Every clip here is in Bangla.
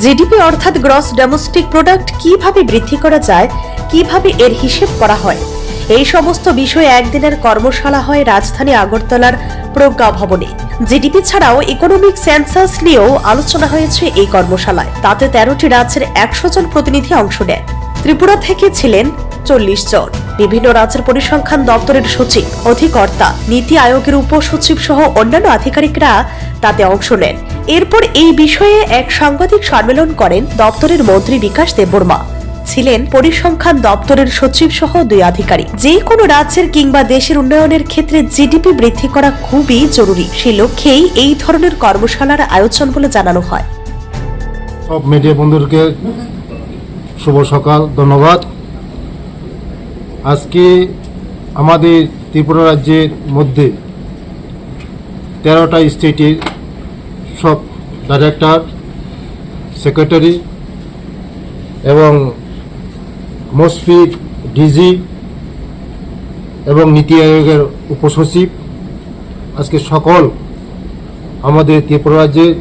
জিডিপি অর্থাৎ গ্রস ডোমেস্টিক প্রোডাক্ট কীভাবে বৃদ্ধি করা যায়, কীভাবে এর হিসেব করা হয়? এই সমস্ত বিষয়ে একদিনের কর্মশালা হয় রাজধানী আগরতলার প্রজ্ঞা ভবনে। জিডিপি ছাড়াও ইকোনমিক সেন্সাস নিয়েও আলোচনা হয়েছে এই কর্মশালায়। তাতে তেরোটি রাজ্যের একশো জন প্রতিনিধি অংশ নেন। ত্রিপুরা থেকে ছিলেন চল্লিশ জন। বিভিন্ন রাজ্যের পরিসংখ্যান দপ্তরের সচিব, অধিকর্তা, নীতি আয়োগের উপসচিব সহ অন্যান্য আধিকারিকরা তাতে অংশ নেন। এরপর এই বিষয়ে এক সাংবাদিক সম্মেলন করেন দপ্তরের মন্ত্রী বিকাশ দেববর্মা। ছিলেন পরিসংখ্যান দপ্তরের সচিব সহ দুই আধিকারিক। যে কোনো রাজ্যের কিংবা দেশের উন্নয়নের ক্ষেত্রে জিডিপি বৃদ্ধি করা খুবই জরুরি। সে লক্ষ্যেই এই ধরনের কর্মশালার আয়োজন বলে জানানো হয়। সব মিডিয়া বন্ধুদেরকে শুভ সকাল, ধন্যবাদ। আজকে আমাদের ত্রিপুরা রাজ্যের মধ্যে তেরোটা স্টেটের সব ডাইরেক্টর সেক্রেটারি এবং মসফি ডিজি এবং নীতি আয়োগের উপসচিব। আজকে সকল আমাদের ত্রিপুরা রাজ্যের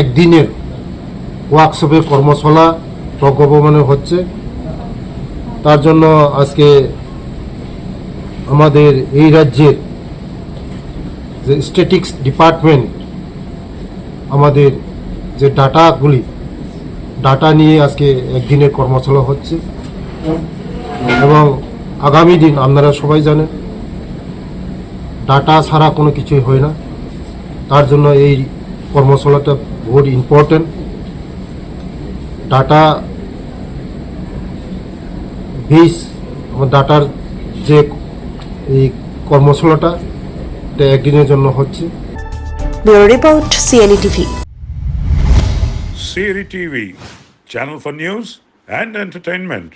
একদিনের ওয়ার্কশপে কর্মশালা প্রজ্ঞাপনে হচ্ছে। তার জন্য আজকে আমাদের এই রাজ্যের যে স্ট্যাটিক্স ডিপার্টমেন্ট আমাদের যে ডাটাগুলি, ডাটা নিয়ে আজকে একদিনের কর্মশালা হচ্ছে। এবং আগামী দিন আপনারা সবাই জানেন, ডাটা ছাড়া কোনো কিছুই হয় না। তার জন্য এই কর্মশালাটা বহুত ইম্পর্টেন্ট ডাটা বেস আমার ডাটার যে এই কর্মশালাটা এটা একদিনের জন্য হচ্ছে bureau report CNE TV CNE TV channel for news and entertainment.